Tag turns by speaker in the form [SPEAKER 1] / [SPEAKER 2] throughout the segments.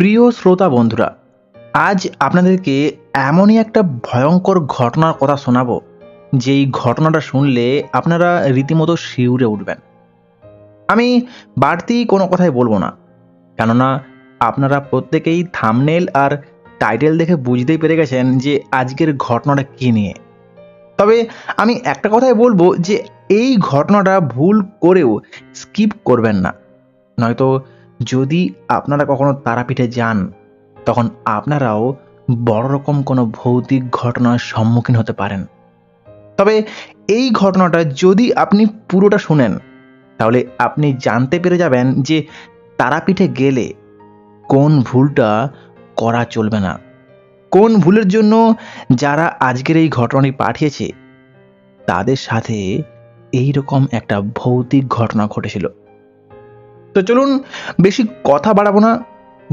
[SPEAKER 1] প্রিয় শ্রোতা বন্ধুরা, আজ আপনাদেরকে এমনই একটা ভয়ঙ্কর ঘটনার কথা শোনাবো। যেই ঘটনাটা শুনলে আপনারা রীতিমতো শিউরে উঠবেন। আমি বাড়তি কোনো কথাই বলব না। কেননা, আপনারা প্রত্যেকেই থামনেল আর টাইটেল দেখে বুঝতেই পেরে গেছেন যে আজকের ঘটনাটা কী নিয়ে। তবে আমি একটা কথাই বলব যে, এই ঘটনাটা ভুল করেও স্কিপ করবেন না। নয়তো যদি আপনারা কখনো তারাপীঠে যান, তখন আপনারাও বড় রকম কোনো ভৌতিক ঘটনার সম্মুখীন হতে পারেন। তবে এই ঘটনাটা যদি আপনি পুরোটা শুনেন, তাহলে আপনি জানতে পেরে যাবেন যে তারাপীঠে গেলে কোন ভুলটা করা চলবে না। কোন ভুলের জন্য যারা আজকের এই ঘটনাটি পাঠিয়েছে, তাদের সাথে এই রকম একটা ভৌতিক ঘটনা ঘটেছিল। তো চলুন বেশি কথা বাড়াবো না।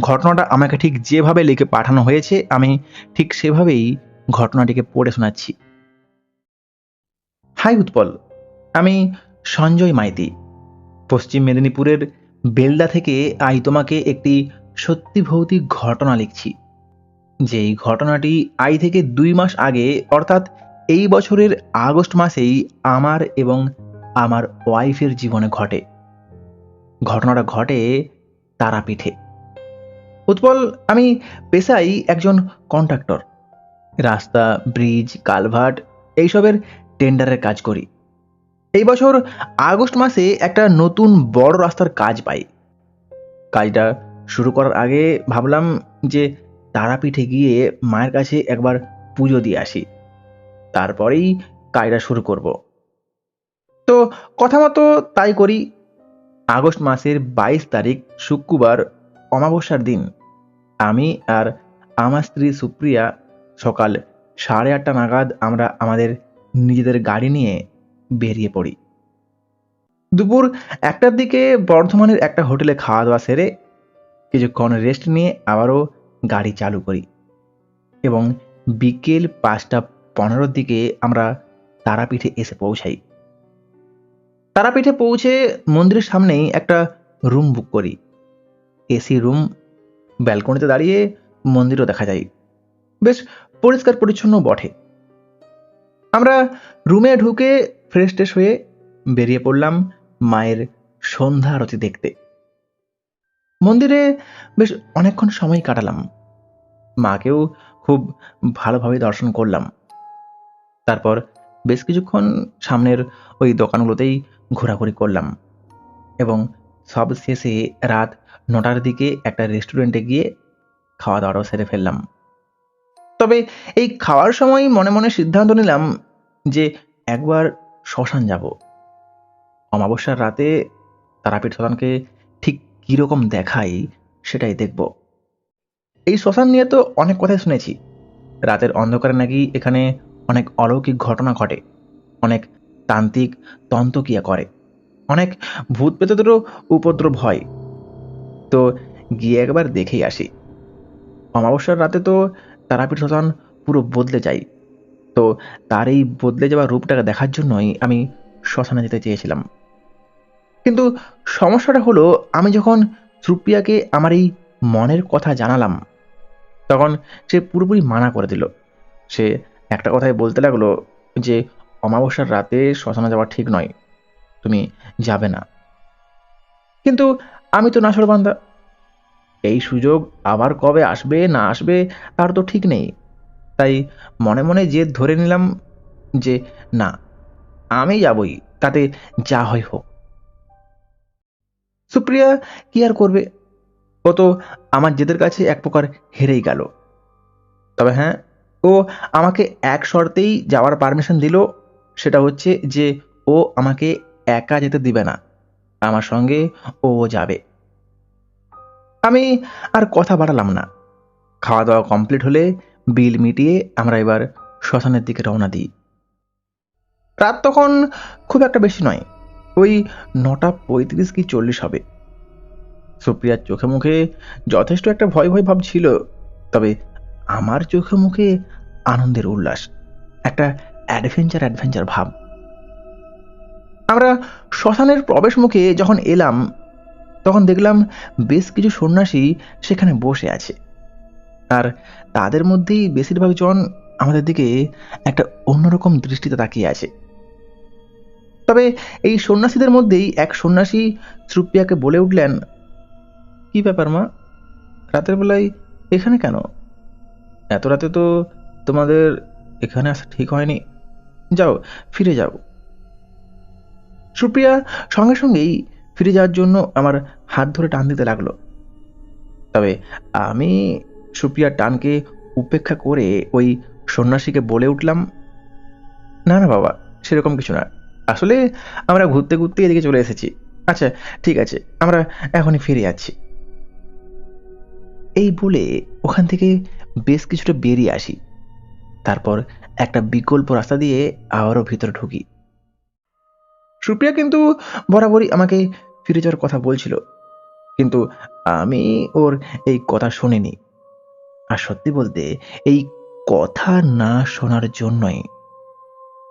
[SPEAKER 1] ঘটনাটা আমাকে ঠিক যেভাবে লিখে পাঠানো হয়েছে, আমি ঠিক সেভাবেই ঘটনাটিকে পড়ে শোনাচ্ছি। হাই উৎপল, আমি সঞ্জয় মাইতি। পশ্চিম মেদিনীপুরের বেলদা থেকে আই তোমাকে একটি সত্যি ভৌতিক ঘটনা লিখছি। যেই ঘটনাটি আই থেকে দুই মাস আগে, অর্থাৎ এই বছরের আগস্ট মাসেই আমার এবং আমার ওয়াইফের জীবনে ঘটে। ঘটনাটা ঘটে তারাপীঠে। উৎপল, আমি পেশাই একজন কন্ট্রাক্টর। রাস্তা, ব্রিজ, কালভার্ট, এইসবের টেন্ডারের কাজ করি। এই বছর আগস্ট মাসে একটা নতুন বড় রাস্তার কাজ পাই। কাজটা শুরু করার আগে ভাবলাম যে তারাপীঠে গিয়ে মায়ের কাছে একবার পুজো দিয়ে আসি। তারপরেই কাজটা শুরু করব। তো কথা মতো তাই করি। আগস্ট মাসের বাইশ তারিখ শুক্রবার অমাবস্যার দিন। আমি আর আমার স্ত্রী সুপ্রিয়া সকাল সাড়ে আটটা নাগাদ আমরা আমাদের নিজেদের গাড়ি নিয়ে বেরিয়ে পড়ি। দুপুর একটার দিকে বর্ধমানের একটা হোটেলে খাওয়া দাওয়া সেরে কিছুক্ষণ রেস্ট নিয়ে আবারও গাড়ি চালু করি এবং বিকেল পাঁচটা পনেরোর দিকে আমরা তারাপীঠে এসে পৌঁছাই। তারাপীঠে পৌঁছে মন্দিরের সামনেই একটা রুম বুক করি। এসি রুম ব্যালকনিতে দাঁড়িয়ে মন্দিরও দেখা যায়। বেশ পরিষ্কার পরিচ্ছন্ন বটে। আমরা রুমে ঢুকে ফ্রেশ ট্রেশ হয়ে বেরিয়ে পড়লাম মায়ের সন্ধ্যা আরতি দেখতে। মন্দিরে বেশ অনেকক্ষণ সময় কাটালাম। মাকেও খুব ভালোভাবে দর্শন করলাম। তারপর বেশ কিছুক্ষণ সামনের ওই দোকানগুলোতেই ঘোরাঘুরি করলাম। এবং সব শেষে রাত নটার দিকে একটা রেস্টুরেন্টে গিয়ে খাওয়া দাওয়াটাও সেরে ফেললাম। তবে এই খাওয়ার সময় মনে মনে সিদ্ধান্ত নিলাম যে একবার শ্মশান যাব। অমাবস্যার রাতে তারাপীঠ শ্মশানকে ঠিক কীরকম দেখাই সেটাই দেখব। এই শ্মশান নিয়ে তো অনেক কথাই শুনেছি। রাতের অন্ধকারে নাকি এখানে অনেক অলৌকিক ঘটনা ঘটে। অনেক তান্ত্রিক তন্ত্রক্রিয়া করে। অনেক ভূত পেতদেরও উপদ্রব হয়। তো গিয়ে একবার দেখেই আসি। অমাবস্যার রাতে তো তারাপীঠ শ্মশান পুরো বদলে যায়। তো তার এই বদলে যাওয়া রূপটাকে দেখার জন্যই আমি শ্মশানে যেতে চেয়েছিলাম। কিন্তু সমস্যাটা হলো, আমি যখন সুপ্রিয়াকে আমার এই মনের কথা জানালাম, তখন সে পুরোপুরি মানা করে দিল। সে একটা কথাই বলতে লাগল যে অমাবস্যার রাতে শ্মশানে যাওয়া ঠিক নয়। তুমি যাবে না। কিন্তু আমি তো নাসরবান্দা এই সুযোগ আবার কবে আসবে, না আসবে, তার তো ঠিক নেই। তাই মনে মনে জেদ ধরে নিলাম যে, না, আমি যাবই, তাতে যা হয় হোক। সুপ্রিয়া কি আর করবে? ও তো আমার জেদের কাছে এক প্রকার হেরেই গেল। তবে হ্যাঁ ও আমাকে এক শর্তেই যাওয়ার পারমিশন দিল সেটা হচ্ছে যে ও আমাকে একা যেতে দিবে না, আমার সঙ্গে ও যাবে। আমি আর কথা বাড়ালাম না। খাওয়া দাওয়া কমপ্লিট হলে বিল মিটিয়ে আমরা এবার শ্মশানের দিকে রওনা দিই। রাত তখন খুব একটা বেশি নয়, ওই নটা পঁয়ত্রিশ কি চল্লিশ হবে। সুপ্রিয়ার চোখে মুখে যথেষ্ট একটা ভয় ভয় ভাব ছিল, তবে আমার চোখে মুখে আনন্দের উল্লাস, একটা অ্যাডভেঞ্চার অ্যাডভেঞ্চার ভাব। আমরা শ্মশানের প্রবেশ মুখে যখন এলাম, তখন দেখলাম বেশ কিছু সন্ন্যাসী সেখানে বসে আছে। আর তাদের মধ্যেই বেশিরভাগ জন আমাদের দিকে একটা অন্যরকম দৃষ্টিতে তাকিয়ে আছে। তবে এই সন্ন্যাসীদের মধ্যেই এক সন্ন্যাসী শ্রুপিয়াকে বলে উঠলেন, কি ব্যাপার মা? রাতের বেলায় এখানে কেন? এত রাতে তো তোমাদের এখানে আসা ঠিক হয়নি। যাও, ফিরে যাও। সুপ্রিয়া সঙ্গে সঙ্গেই ফিরে যাওয়ার জন্য আমার হাত ধরে টান দিতে লাগল। তবে আমি সুপ্রিয়ার টানকে উপেক্ষা করে ওই সন্ন্যাসীকে বলে উঠলাম, না না বাবা, সেরকম কিছু না। আসলে আমরা ঘুরতে ঘুরতে এদিকে চলে এসেছি। আচ্ছা ঠিক আছে, আমরা এখনই ফিরে যাচ্ছি। এই বলে ওখান থেকে বেশ কিছুটা বেরিয়ে আসি। তারপর একটা বিকল্প রাস্তা দিয়ে আবারও ভিতরে ঢুকি। সুপ্রিয়া কিন্তু বরাবরই আমাকে ফিরে যাওয়ার কথা বলছিল। কিন্তু আমি ওর এই কথা শুনিনি। আর সত্যি বলতে, এই কথা না শোনার জন্যই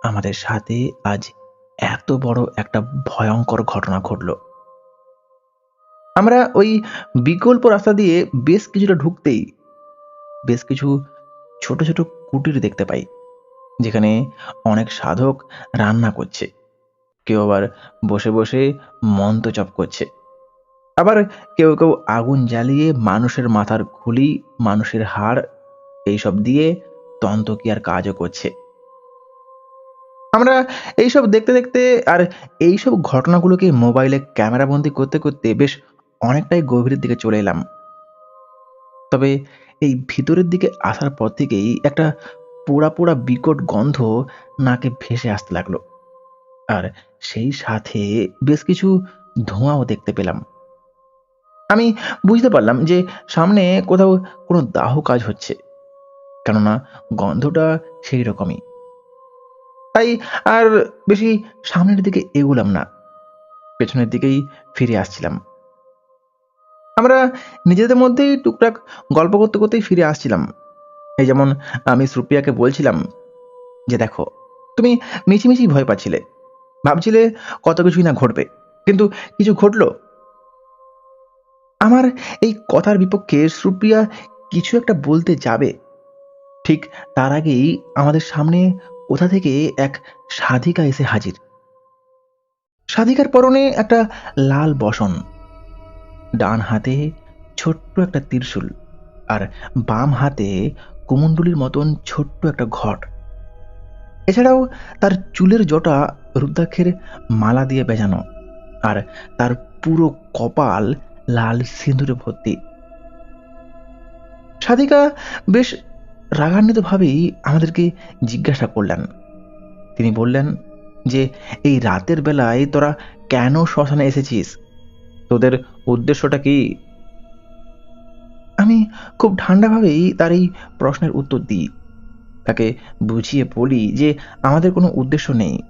[SPEAKER 1] আমাদের সাথে আজ এত বড় একটা ভয়ঙ্কর ঘটনা ঘটল। আমরা ওই বিকল্প রাস্তা দিয়ে বেশ কিছুটা ঢুকতেই বেশ কিছু ছোট ছোট কুটির দেখতে পাই। যেখানে অনেক সাধক রান্না করছে। কেউ আবার বসে বসে মন্ত্র করছে। আবার কেউ কেউ আগুন জ্বালিয়ে মানুষের মাথার খুলি, মানুষের হাড় এইসব দিয়ে তন্তকিয়ার কাজও করছে। আমরা এইসব দেখতে দেখতে আর এইসব ঘটনাগুলোকে মোবাইলে ক্যামেরাবন্দি করতে করতে বেশ অনেকটাই গভীরের দিকে চলে এলাম। তবে এই ভিতরের দিকে আসার পর থেকেই একটা পোড়া পোড়া বিকট গন্ধ নাকে ভেসে আসতে লাগল। আর সেই সাথে বেশ কিছু ধোঁয়াও দেখতে পেলাম। আমি বুঝতে পারলাম যে সামনে কোথাও কোনো দাহ কাজ হচ্ছে, কেননা গন্ধটা সেই রকমই। তাই আর বেশি সামনের দিকে এগুলাম না, পেছনের দিকেই ফিরে আসছিলাম। আমরা নিজেদের মধ্যেই টুকটাক গল্প করতে করতেই ফিরে আসছিলাম। এই যেমন আমি শ্রুপিয়াকে বলছিলাম যে দেখো, তুমি মিছিমিছি ভয় পাচ্ছিলে। ভাবছিলে কত কিছুই না ঘটবে, কিন্তু কিছু ঘটলো? আমার এই কথার বিপক্ষে সুপ্রিয়া কিছু একটা বলতে যাবে। ঠিক তার আগেই আমাদের সামনে কোথা থেকে এক সাধিকা এসে হাজির। সাধিকার পরনে একটা লাল বসন, ডান হাতে ছোট্ট একটা ত্রিশূল আর বাম হাতে কুমণ্ডুলির মতন ছোট্ট একটা ঘট। এছাড়াও তার চুলের জটা রুদ্রাক্ষের মালা দিয়ে বেজানো আর তার পুরো কপাল লাল সিঁদুরে ভর্তি। সাধিকা বেশ রাগান্বিতভাবেই আমাদেরকে জিজ্ঞাসা করলেন। তিনি বললেন যে, এই রাতের বেলায় তোরা কেন শ্মশানে এসেছিস? তোদের উদ্দেশ্যটা কি আমি খুব ঠান্ডাভাবেই তার এই প্রশ্নের উত্তর দিই। তাকে বুঝিয়ে বলি যে আমাদের কোনো উদ্দেশ্য নেই।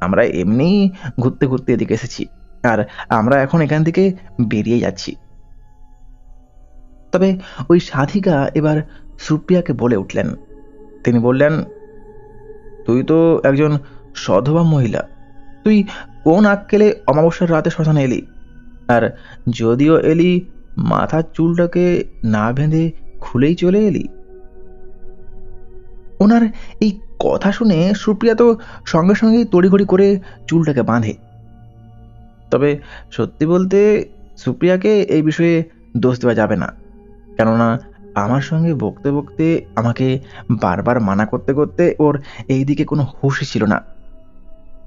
[SPEAKER 1] আমরা এমনিই ঘুরতে ঘুরতে এদিকে এসেছি আর আমরা এখন এখান থেকে বেরিয়ে যাচ্ছি। তবে ওই সাধিকা এবার সুপ্রিয়াকে বলে উঠলেন। তিনি বললেন, তুই তো একজন সধবা মহিলা। তুই কোন আক্কেলে অমাবস্যার রাতে শ্মশানে এলি? আর যদিও এলি মাথার চুলটাকে না বেঁধে খুলেই চলে এলি? ওনার এই কথা শুনে সুপ্রিয়া তো সঙ্গে সঙ্গেই তড়িঘড়ি করে চুলটাকে বাঁধে। তবে সত্যি বলতে সুপ্রিয়াকে এই বিষয়ে দোষ দেওয়া যাবে না। কেননা আমার সঙ্গে বকতে বকতে আমাকে বারবার মানা করতে করতে ওর এই দিকে কোনো হুশই ছিল না।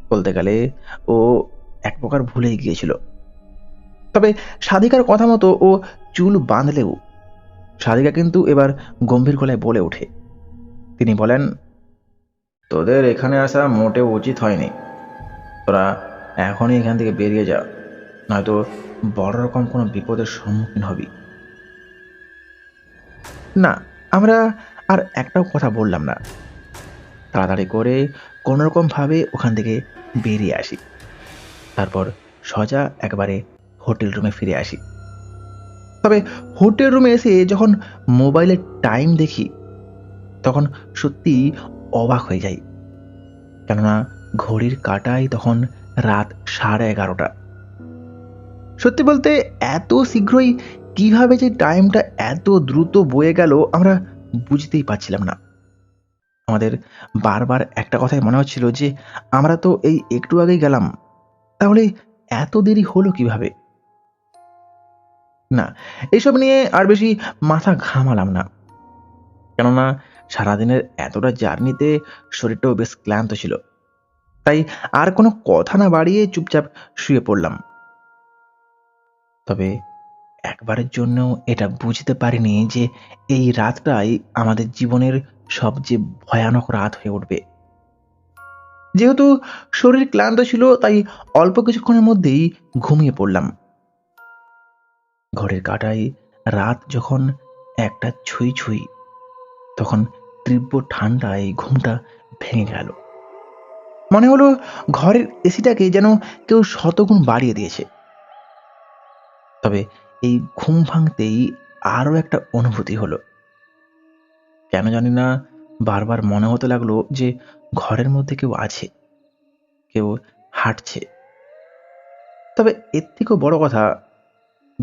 [SPEAKER 1] বলতে গেলে ও এক প্রকার ভুলেই গিয়েছিল। তবে সাধিকার কথা মতো ও চুল বাঁধলেও সাধিকা কিন্তু এবার গম্ভীর গলায় বলে ওঠে। তিনি বলেন, তোদের এখানে আসা মোটেও উচিত হয়নি। তোরা এখনই এখান থেকে বেরিয়ে যা, নয়তো বড় রকম কোনো বিপদের সম্মুখীন হবি না, আমরা আর একটাও কথা বললাম না। তাড়াতাড়ি করে কোনোরকমভাবে ওখান থেকে বেরিয়ে আসি। তারপর সজা একবারে হোটেল রুমে ফিরে আসি। তবে হোটেল রুমে এসে যখন মোবাইলের টাইম দেখি, তখন সত্যি অবাক হয়ে যাই। কেননা ঘড়ির কাটায় তখন রাত সাড়ে এগারোটা। সত্যি বলতে এত শীঘ্রই কীভাবে যে টাইমটা এত দ্রুত বয়ে গেল আমরা বুঝতেই পারছিলাম না। আমাদের বারবার একটা কথাই মনে হচ্ছিল যে, আমরা তো এই একটু আগেই গেলাম, তাহলে এত দেরি হলো কীভাবে? না এইসব নিয়ে আর বেশি মাথা ঘামালাম না। কেননা, সারাদিনের এতটা জার্নিতে শরীরটাও বেশ ক্লান্ত ছিল। তাই আর কোনো কথা না বাড়িয়ে চুপচাপ শুয়ে পড়লাম। তবে একবারের জন্য এটা বুঝতে পারিনি যে এই রাতটাই আমাদের জীবনের সবচেয়ে ভয়ানক রাত হয়ে উঠবে। যেহেতু শরীর ক্লান্ত ছিল, তাই অল্প কিছুক্ষণের মধ্যেই ঘুমিয়ে পড়লাম। ঘরের কাটায় রাত যখন একটা ছুঁই ছুঁই, তখন তীব্র ঠান্ডায় ঘুমটা ভেঙে গেল। মনে হলো ঘরের এসিটাকে যেন কেউ শতগুণ বাড়িয়ে দিয়েছে। তবে এই ঘুম ভাঙতেই আরও একটা অনুভূতি হলো। কেন জানি না বারবার মনে হতে লাগল যে ঘরের মধ্যে কেউ আছে, কেউ হাঁটছে। তবে এর থেকেও বড় কথা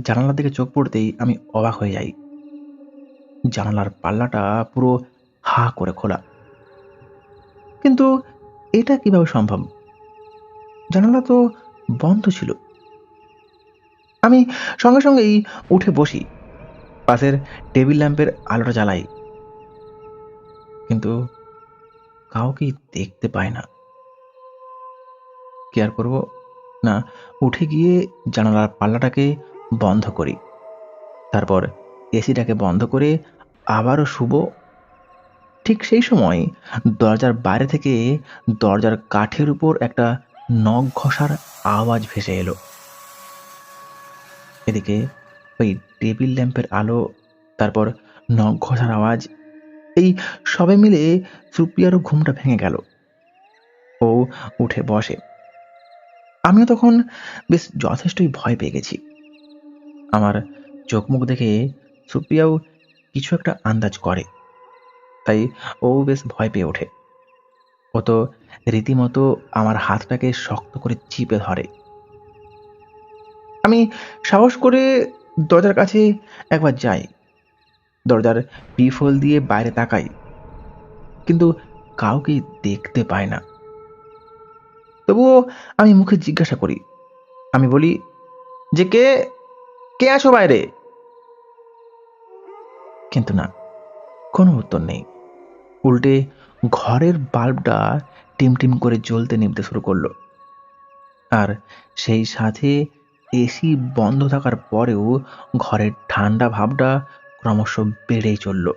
[SPEAKER 1] জানালার দিকে চোখ পড়তেই আমি অবাক হয়ে যাই। জানালার পাল্লাটা পুরো হা করে খোলা। কিন্তু এটা কীভাবে সম্ভব? জানালা তো বন্ধ ছিল। আমি সঙ্গে সঙ্গেই উঠে বসি। পাশের টেবিল ল্যাম্পের আলোটা জ্বালাই। কিন্তু কাউকেই দেখতে পাই না। কি আর করব? না, উঠে গিয়ে জানালার পাল্লাটাকে বন্ধ করি। তারপর এসিটাকে বন্ধ করে আবারও শুভ ঠিক সেই সময় দরজার বাইরে থেকে দরজার কাঠের উপর একটা নখ ঘষার আওয়াজ ভেসে এলো। এদিকে ওই টেবিল ল্যাম্পের আলো, তারপর নখ ঘষার আওয়াজ, এই সবে মিলে সুপ্রিয়ারও ঘুমটা ভেঙে গেল। ও উঠে বসে। আমিও তখন বেশ যথেষ্টই ভয় পেয়ে গেছি। আমার চোখ মুখ দেখে সুপ্রিয়াও কিছু একটা আন্দাজ করে। তাই ও বেশ ভয় পেয়ে ওঠে। ও তো রীতিমতো আমার হাতটাকে শক্ত করে চিপে ধরে। আমি সাহস করে দরজার কাছে একবার যাই। দরজার পিফল দিয়ে বাইরে তাকাই, কিন্তু কাউকে দেখতে পায় না। তবুও আমি মুখে জিজ্ঞাসা করি, আমি বলি, যে কে? কে আছো বাইরে? কিন্তু না, কোনো উত্তর নেই। উল্টে ঘরের বাল্বটা টিমটিম করে জ্বলতে নিভতে শুরু করল। আর সেই সাথে এসি বন্ধ থাকার পরেও ঘরের ঠান্ডা ভাবটা ক্রমশ বেড়েই চলল।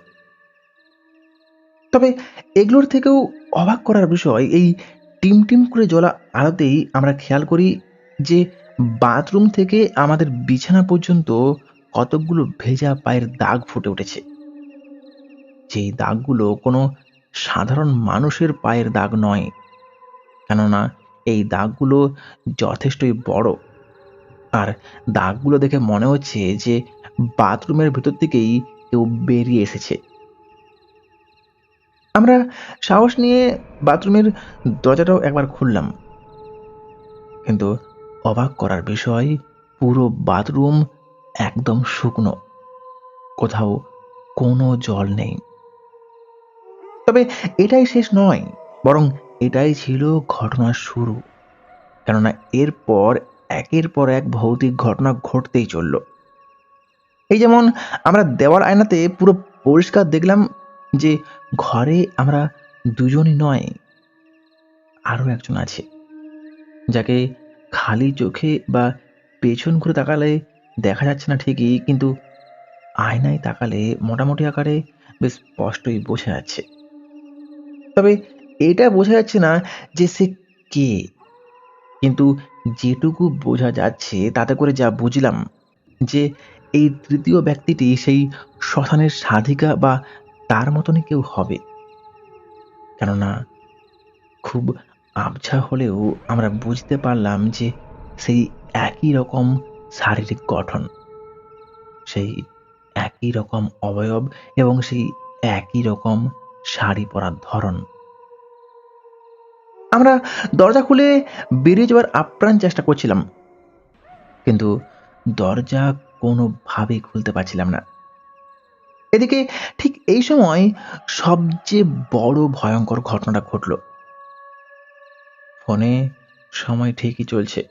[SPEAKER 1] তবে এগুলোর থেকেও অবাক করার বিষয়, এই টিমটিম করে জ্বলা আলোতেই আমরা খেয়াল করি যে বাথরুম থেকে আমাদের বিছানা পর্যন্ত কতকগুলো ভেজা পায়ের দাগ ফুটে উঠেছে। যেই দাগগুলো কোনো সাধারণ মানুষের পায়ের দাগ নয়, কেননা এই দাগগুলো যথেষ্টই বড়। আর দাগগুলো দেখে মনে হচ্ছে যে বাথরুমের ভেতর থেকেই কেউ বেরিয়ে এসেছে। আমরা সাহস নিয়ে বাথরুমের দরজাটাও একবার খুললাম। কিন্তু অবাক করার বিষয়, পুরো বাথরুম একদম শুকনো। কোথাও কোনো জল নেই। তবে এটাই শেষ নয়, বরং এটাই ছিল ঘটনার শুরু। কেননা এরপর, একের পর এক ভৌতিক ঘটনা ঘটতেই চলল। এই যেমন আমরা দেওয়ার আয়নাতে পুরো পরিষ্কার দেখলাম যে ঘরে আমরা দুজনই নয়, আরও একজন আছে, যাকে খালি চোখে বা পেছন ঘুরে তাকালে দেখা যাচ্ছে না ঠিকই, কিন্তু আয়নায় তাকালে মোটামুটি আকারে বেশ স্পষ্টই বোঝা যাচ্ছে। তবে এটা বোঝা যাচ্ছে না যে সে কে। কিন্তু যেটুকু বোঝা যাচ্ছে তাতে করে যা বুঝলাম, যে এই তৃতীয় ব্যক্তিটি সেই শ্মশানের সাধিকা বা তার মতনই কেউ হবে। কেননা খুব আবছা হলেও আমরা বুঝতে পারলাম যে সেই একই রকম শারীরিক গঠন, সেই একই রকম অবয়ব এবং সেই একই রকম শাড়ি পরার ধরন। আমরা দরজা খুলে বেরিয়ে যাওয়ার আপ্রাণ চেষ্টা করছিলাম, কিন্তু দরজা কোনোভাবেই খুলতে পারছিলাম না। এদিকে ঠিক এই সময় সবচেয়ে বড় ভয়ঙ্কর ঘটনাটা ঘটল। ফোনে সময় ঠিকই চলছে,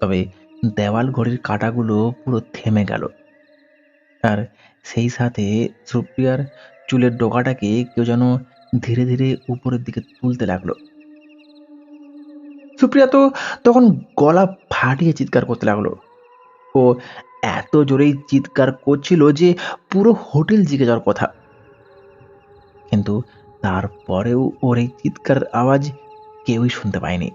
[SPEAKER 1] তবে দেওয়াল ঘড়ির কাঁটাগুলো পুরো থেমে গেল। আর সেই সাথে সুপ্রিয়ার চুলের ডোকাটাকে কেউ যেন ধীরে ধীরে উপরের দিকে তুলতে লাগল। সুপ্রিয়া তো তখন গলা ফাটিয়ে চিৎকার করতে লাগল। ও এত জোরেই চিৎকার করছিল যে পুরো হোটেল জিগে যাওয়ার কথা। কিন্তু তারপরেও ওর এই চিৎকার আওয়াজ কেউই শুনতে পায়নি।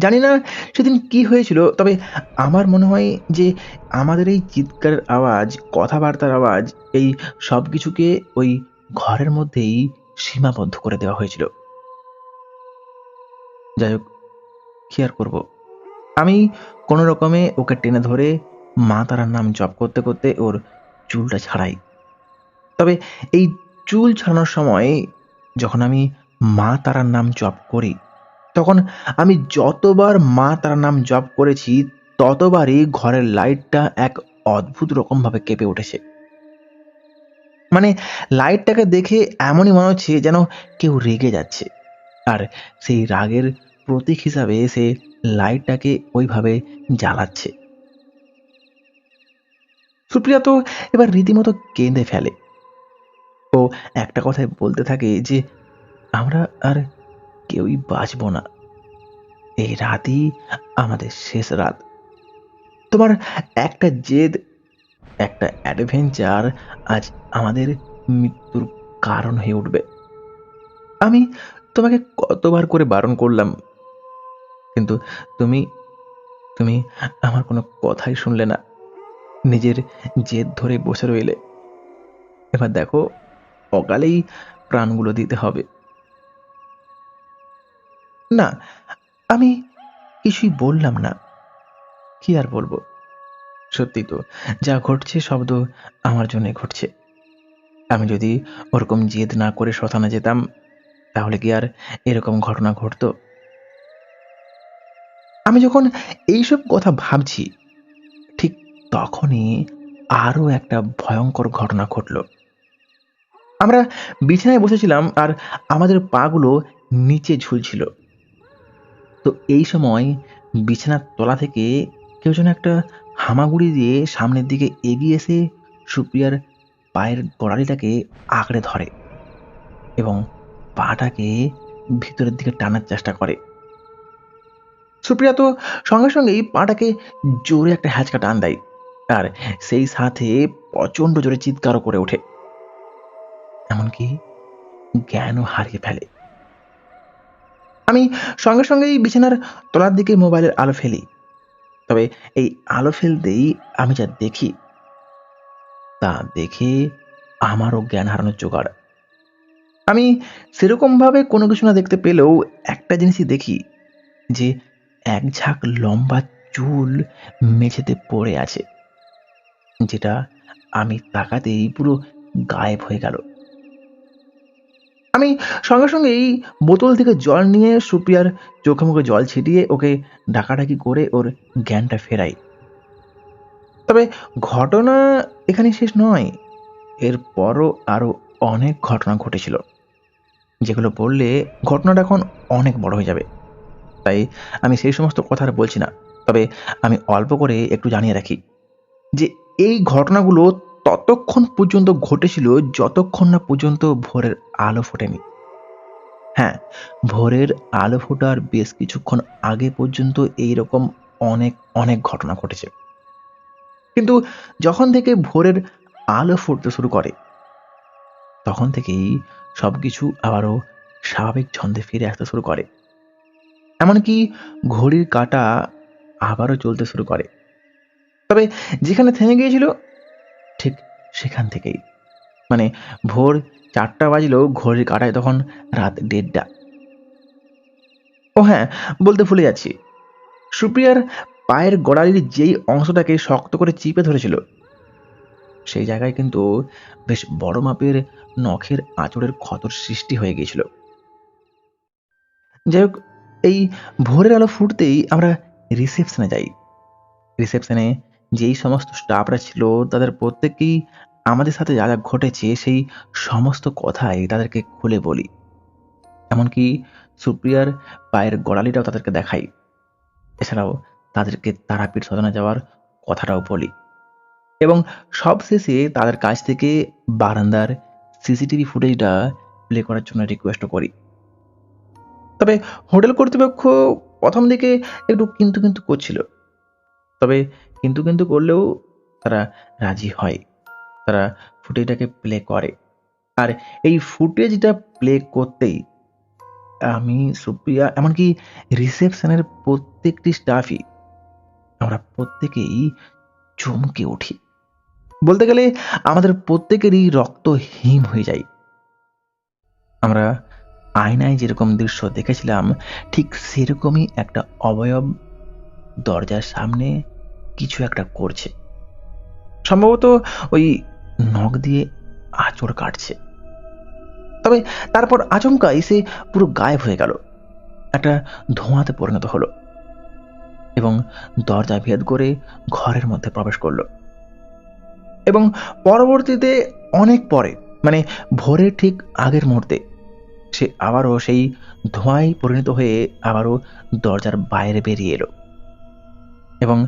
[SPEAKER 1] জানি না সেদিন কি হয়েছিল, তবে আমার মনে হয় যে আমাদের এই চিৎকারের আওয়াজ, কথাবার্তার আওয়াজ, এই সব কিছুকে ওই ঘরের মধ্যেই সীমাবদ্ধ করে দেওয়া হয়েছিল। যাই হোক, কি আর করব? আমি কোনো রকমে ওকে টেনে ধরে মা তারার নাম জপ করতে করতে ওর চুলটা ছাড়াই। তবে এই চুল ছাড়ানোর সময় যখন আমি মা তারার নাম জপ করি। তখন আমি যতবার মা তারার নাম জপ করেছি, ততবারই ঘরের লাইটটা এক অদ্ভুত রকমভাবে কেঁপে উঠেছে। মানে লাইটটাকে দেখে এমনই মনে হচ্ছে যেন কেউ রেগে যাচ্ছে। আর সেই রাগের প্রতীক হিসাবে সে লাইটটাকে ওইভাবে জ্বালাচ্ছে। সুপ্রিয়া তো এবার রীতিমতো কেঁদে ফেলে। ও একটা কথাই বলতে থাকে যে আমরা আর কেউই বাঁচব না। এই রাতই আমাদের শেষ রাত। তোমার একটা জেদ, একটা অ্যাডভেঞ্চার আজ আমাদের মৃত্যুর কারণ হয়ে উঠবে। আমি তোমাকে কতবার করে বারণ করলাম, কিন্তু তুমি তুমি আমার কোনো কথাই শুনলে না। নিজের জেদ ধরে বসে রইলে। এবার দেখো, অকালেই প্রাণগুলো দিতে হবে। না, আমি কিছুই বললাম না। কি আর বলব? সত্যি তো, যা ঘটছে শব্দ আমার জন্য ঘটছে। আমি যদি ওরকম জেদ না করে শ্মশানে যেতাম, তাহলে কি আর এরকম ঘটনা ঘটতো? আমি যখন এইসব কথা ভাবছি, ঠিক তখনই আরও একটা ভয়ঙ্কর ঘটনা ঘটল। আমরা বিছানায় বসেছিলাম আর আমাদের পাগুলো নিচে ঝুলছিল। তো এই সময় বিছানার তলা থেকে কেউ যেন একটা হামাগুড়ি দিয়ে সামনের দিকে এগিয়ে এসে সুপ্রিয়ার পায়ের গড়ালিটাকে আঁকড়ে ধরে এবং পাটাকে ভিতরের দিকে টানার চেষ্টা করে। সুপ্রিয়া তো সঙ্গে সঙ্গেই পাটাকে জোরে একটা হ্যাচকা টান দেয় আর সেই সাথে প্রচণ্ড জোরে চিৎকারও করে ওঠে। এমনকি জ্ঞানও হারিয়ে ফেলে। আমি সঙ্গে সঙ্গেই বিছানার তলার দিকে মোবাইলের আলো ফেলি। তবে এই আলো ফেলতেই আমি যা দেখি, তা দেখে আমারও জ্ঞান হারানোর জোগাড়। আমি সেরকমভাবে কোনো কিছু না দেখতে পেলেও একটা জিনিসই দেখি, যে এক ঝাঁক লম্বা চুল মেঝেতে পড়ে আছে, যেটা আমি তাকাতেই পুরো গায়েব হয়ে গেল। আমি সঙ্গে সঙ্গে এই বোতল থেকে জল নিয়ে সুপ্রিয়ার চোখে মুখে জল ছিটিয়ে ওকে ডাকাডাকি করে ওর জ্ঞানটা ফেরাই। তবে ঘটনা এখানে শেষ নয়, এরপরও আরও অনেক ঘটনা ঘটেছিল, যেগুলো বললে ঘটনাটা এখন অনেক বড় হয়ে যাবে। তাই আমি সেই সমস্ত কথা আর বলছি না, তবে আমি অল্প করে একটু জানিয়ে রাখি যে এই ঘটনাগুলো ততক্ষণ পর্যন্ত ঘটেছিল যতক্ষণ না পর্যন্ত ভোরের আলো ফোটেনি। হ্যাঁ ভোরের আলো ফোটার বেশ কিছুক্ষণ আগে পর্যন্ত এই রকম অনেক অনেক ঘটনা ঘটেছে। কিন্তু যখন থেকে ভোরের আলো ফুটতে শুরু করে, তখন থেকেই সব কিছু আবারও স্বাভাবিক ছন্দে ফিরে আসতে শুরু করে। এমনকি ঘড়ির কাঁটা আবারও চলতে শুরু করে। তবে যেখানে থেমে গিয়েছিল সেখান থেকেই। মানে ভোর চারটা বাজলেও ঘড়ির কাঁটায় তখন রাত দেড়টা। ও হ্যাঁ বলতে ভুলে যাচ্ছি। সুপ্রিয়ার পায়ের গড়ালির যেই অংশটাকে শক্ত করে চিপে ধরেছিল, সেই জায়গায় কিন্তু বেশ বড় মাপের নখের আঁচড়ের ক্ষতর সৃষ্টি হয়ে গিয়েছিল। যাই হোক, এই ভোরের আলো ফুটতেই আমরা রিসেপশনে যাই। রিসেপশনে যেই সমস্ত স্টাফরা ছিল, তাদের প্রত্যেকেই আমাদের সাথে যা যা ঘটেছে, সেই সমস্ত কথাই তাদেরকে খুলে বলি। এমনকি সুপ্রিয়ার পায়ের গড়ালিটাও তাদেরকে দেখাই। এছাড়াও তাদেরকে তারাপীঠ সদনে যাওয়ার কথাটাও বলি। এবং সবশেষে তাদের কাছ থেকে বারান্দার সিসিটিভি ফুটেজটা প্লে করার জন্য রিকোয়েস্টও করি। তবে হোটেল কর্তৃপক্ষ প্রথম দিকে একটু কিন্তু কিন্তু করছিল। তবে কিন্তু কিন্তু করলেও তারা রাজি হয়। তারা ফুটেজটাকে প্লে করে। আর এই ফুটেজটা প্লে করতেই আমি, সুপ্রিয়া, এমনকি রিসেপশনের প্রত্যেকটি স্টাফই আমরা প্রত্যেকেই চমকে উঠি। বলতে গেলে আমাদের প্রত্যেকেরই রক্ত হিম হয়ে যায়। আমরা আয়নায় যেরকম দৃশ্য দেখেছিলাম, ঠিক সেরকমই একটা অবয়ব দরজার সামনে কিছু একটা করছে। সম্ভবত ওই নখ দিয়ে আঁচড় কাটছে। তবে তারপর আচমকাই সে পুরো গায়েব হয়ে গেল। একটা ধোঁয়াতে পরিণত হলো এবং দরজা ভেদ করে ঘরের মধ্যে প্রবেশ করল। এবং পরবর্তীতে অনেক পরে মানে ভোরের ঠিক আগের মুহূর্তে, সে আবারও সেই ধোঁয়ায় পরিণত হয়ে আবারও দরজার বাইরে বেরিয়ে এলো। এবং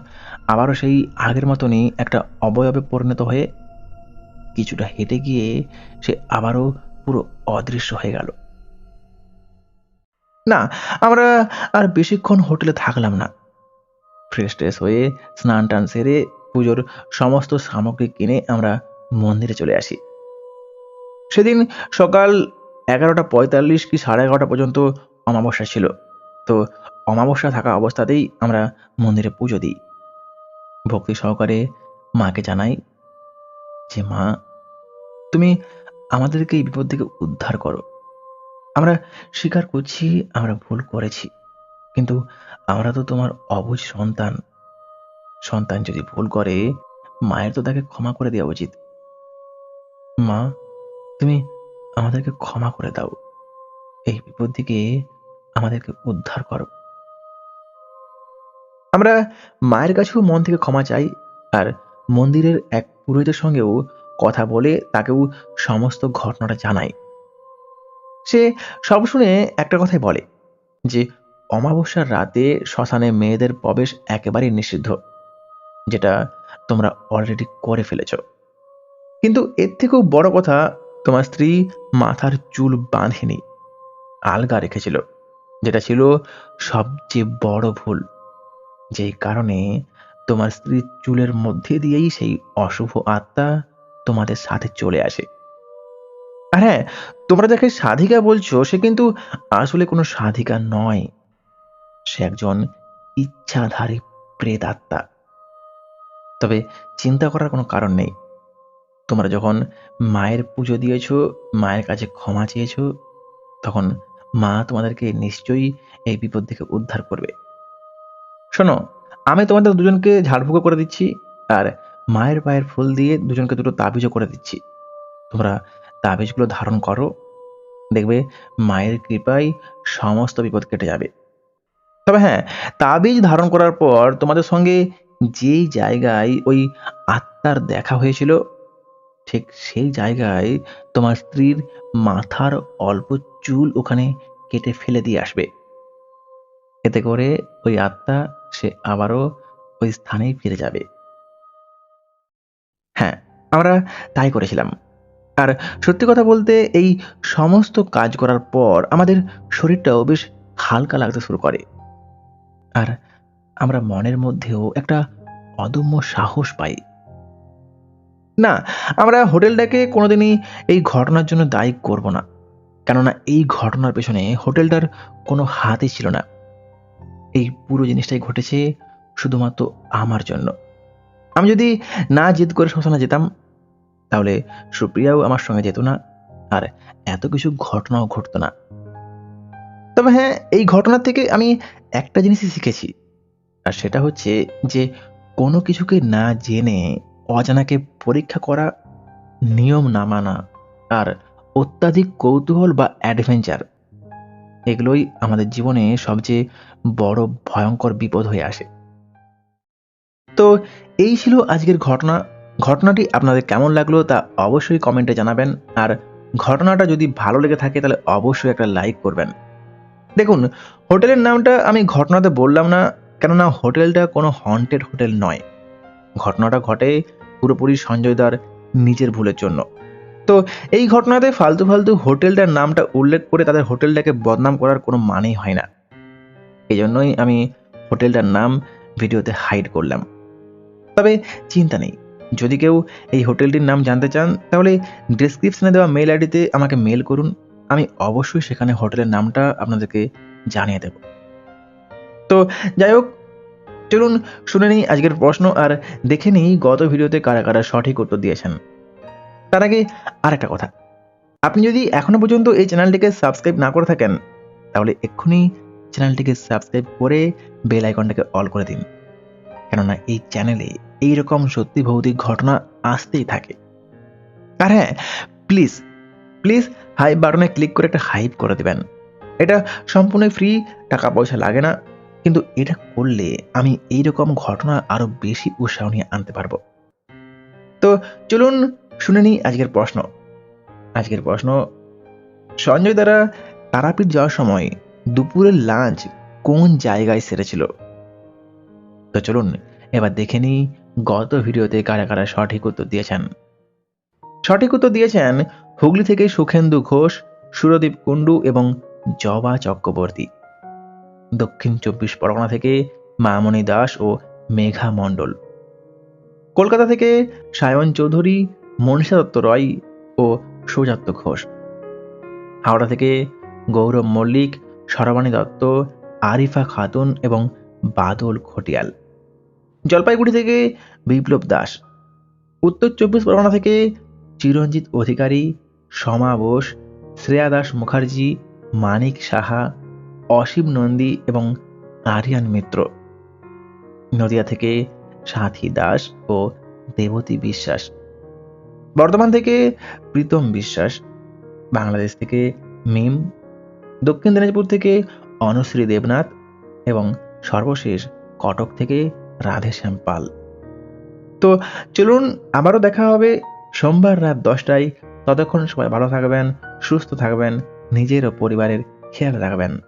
[SPEAKER 1] আবারও সেই আগের মতনই একটা অবয়বে পরিণত হয়ে কিছুটা হেঁটে গিয়ে সে আবারও পুরো অদৃশ্য হয়ে গেল। না, আমরা আর বেশিক্ষণ হোটেলে থাকলাম না। ফ্রেশ ট্রেশ হয়ে স্নান টান সেরে পুজোর সমস্ত সামগ্রী কিনে আমরা মন্দিরে চলে আসি। সেদিন সকাল এগারোটা পঁয়তাল্লিশ কি সাড়ে এগারোটা পর্যন্ত অমাবস্যা ছিল। তো অমাবস্যা থাকা অবস্থাতেই আমরা মন্দিরে পুজো দিই। ভক্তি সহকারে মাকে জানাই যে, মা, তুমি আমাদেরকে এই বিপদ থেকে উদ্ধার করো। আমরা স্বীকার করছি, আমরা ভুল করেছি, কিন্তু আমরা তো তোমার অবুঝ সন্তান। সন্তান যদি ভুল করে, মায়ের তো তাকে ক্ষমা করে দেওয়া উচিত। মা, তুমি আমাদেরকে ক্ষমা করে দাও। এই বিপদ থেকে আমাদেরকে উদ্ধার করো। আমরা মায়ের কাছেও মন থেকে ক্ষমা চাই, আর মন্দিরের এক পুরোহিতের সঙ্গেও কথা বলে তাকেও সমস্ত ঘটনাটা জানাই। সে সব শুনে একটা কথাই বলে, যে অমাবস্যার রাতে শ্মশানে মেয়েদের প্রবেশ একেবারেই নিষিদ্ধ, যেটা তোমরা অলরেডি করে ফেলেছ। কিন্তু এর থেকেও বড় কথা, তোমার স্ত্রী মাথার চুল বাঁধেনি, আলগা রেখেছিল। যেটা ছিল সবচেয়ে বড় ভুল। যেই কারণে তোমার স্ত্রীর চুলের মধ্যে দিয়েই সেই অশুভ আত্মা তোমাদের সাথে চলে আসে। আর হ্যাঁ তোমরা যাকে সাধিকা বলছো, সে কিন্তু আসলে কোনো সাধিকা নয়। সে একজন ইচ্ছাধারী প্রেতাত্মা। তবে চিন্তা করার কোনো কারণ নেই। তোমরা যখন মায়ের পুজো দিয়েছ, মায়ের কাছে ক্ষমা চেয়েছ, তখন মা তোমাদেরকে নিশ্চয়ই এই বিপদ থেকে উদ্ধার করবে। শোনো, আমি তোমাদের দুজনকে ঝাড়ফুঁকো করে দিচ্ছি আর মায়ের পায়ের ফুল দিয়ে দুজনকে দুটো তাবিজও করে দিচ্ছি। তোমরা তাবিজগুলো ধারণ করো, দেখবে মায়ের কৃপায় সমস্ত বিপদ কেটে যাবে। তবে হ্যাঁ তাবিজ ধারণ করার পর তোমাদের সঙ্গে যেই জায়গায় ওই আত্মার দেখা হয়েছিল ঠিক সেই জায়গায় তোমার স্ত্রীর মাথার অল্প চুল ওখানে কেটে ফেলে দিয়ে আসবে। এতে করে ওই আত্মা, সে আবারও ওই স্থানেই ফিরে যাবে। হ্যাঁ আমরা তাই করেছিলাম। আর সত্যি কথা বলতে এই সমস্ত কাজ করার পর আমাদের শরীরটাও বেশ হালকা লাগতে শুরু করে। আর আমরা মনের মধ্যেও একটা অদম্য সাহস পাই। না, আমরা হোটেলটাকে কোনোদিনই এই ঘটনার জন্য দায়ী করব না। কেননা এই ঘটনার পেছনে হোটেলটার কোনো হাতই ছিল না। এই পুরো জিনিসটাই ঘটেছে শুধুমাত্র আমার জন্য। আমি যদি না জিদ করে শ্মশানে যেতাম, তাহলে সুপ্রিয়াও আমার সঙ্গে যেত না, আর এত কিছু ঘটনাও ঘটতো না। তবে হ্যাঁ এই ঘটনা থেকে আমি একটা জিনিসই শিখেছি, আর সেটা হচ্ছে যে কোনো কিছুকে না জেনে অজানাকে পরীক্ষা করা, নিয়ম না মানা আর অত্যাধিক কৌতূহল বা অ্যাডভেঞ্চার এগুলোই আমাদের জীবনে সবচেয়ে বড় ভয়ঙ্কর বিপদ হয়ে আসে। তো এই ছিল আজকের ঘটনা। ঘটনাটি আপনাদের কেমন লাগল তা অবশ্যই কমেন্টে জানাবেন। আর ঘটনাটা যদি ভালো লেগে থাকে তাহলে অবশ্যই একটা লাইক করবেন। দেখুন, হোটেলের নামটা আমি ঘটনাতে বললাম না, কেননা হোটেলটা কোনো হন্টেড হোটেল নয়। ঘটনাটা ঘটে পুরোপুরি সঞ্জয় দার নিজের ভুলের জন্য। তো এই ঘটনাতে ফালতু ফালতু হোটেলটার নামটা উল্লেখ করে তাদের হোটেলটাকে বদনাম করার কোনো মানেই হয় না। এই জন্যই আমি হোটেলটার নাম ভিডিওতে হাইড করলাম। তবে চিন্তা নেই, যদি কেউ এই হোটেলটির নাম জানতে চান, তাহলে ডিসক্রিপশনে দেওয়া মেল আইডিতে আমাকে মেল করুন। আমি অবশ্যই সেখানে হোটেলের নামটা আপনাদেরকে জানিয়ে দেব। তো যাই হোক চলুন শুনে নিই আজকের প্রশ্ন আর দেখে নিই গত ভিডিওতে কারা কারা সঠিক উত্তর দিয়েছেন। তার আগে আর একটা কথা। আপনি যদি এখনও পর্যন্ত এই চ্যানেলটিকে সাবস্ক্রাইব না করে থাকেন, তাহলে এক্ষুনি চ্যানেলটিকে সাবস্ক্রাইব করে বেল আইকনটাকে অল করে দিন। কেননা এই চ্যানেলে এইরকম সত্যি ভৌতিক ঘটনা আসতেই থাকে। আর হ্যাঁ প্লিজ প্লিজ হাইপ বাটনে ক্লিক করে একটা হাইপ করে দেবেন। এটা সম্পূর্ণ ফ্রি, টাকা পয়সা লাগে না। কিন্তু এটা করলে আমি এইরকম ঘটনা আরও বেশি উৎসাহ নিয়ে আনতে পারব। তো চলুন শুনে নিই আজকের প্রশ্ন। আজকের প্রশ্ন, সঞ্জয় দ্বারা তারাপীঠ যাওয়ার সময় দুপুরের লাঞ্চ কোন জায়গায় সেরেছিল? তো চলুন এবার দেখে নিই গত ভিডিওতে কারা কারা সঠিক উত্তর দিয়েছেন। সঠিক উত্তর দিয়েছেন হুগলি থেকে সুখেন্দু ঘোষ, সুরদীপ কুণ্ডু এবং জবা চক্রবর্তী। দক্ষিণ চব্বিশ পরগনা থেকে মামনি দাস ও মেঘা মণ্ডল। কলকাতা থেকে সায়ন চৌধুরী, মনীষা দত্ত রয় ও সুজাত ঘোষ। হাওড়া থেকে গৌরব মল্লিক সরবাণী দত্ত, আরিফা খাতুন এবং বাদল খটিয়াল জলপাইগুড়ি থেকে বিপ্লব দাস। উত্তর চব্বিশ পরগনা থেকে চিরঞ্জিত অধিকারী, সমা বোস, শ্রেয়া দাস মুখার্জি, মানিক সাহা অসীম নন্দী এবং আরিয়ান মিত্র। নদিয়া থেকে সাথী দাস ও দেবতী বিশ্বাস। বর্ধমান থেকে প্রীতম বিশ্বাস। বাংলাদেশ থেকে মিম। দক্ষিণ দিনাজপুর থেকে অনুশ্রী দেবনাথ এবং সর্বশেষ কটক থেকে রাধেশ্যাম পাল। তো চলুন আবারও দেখা হবে সোমবার রাত দশটায়। ততক্ষণ সবাই ভালো থাকবেন, সুস্থ থাকবেন, নিজের ও পরিবারের খেয়াল রাখবেন।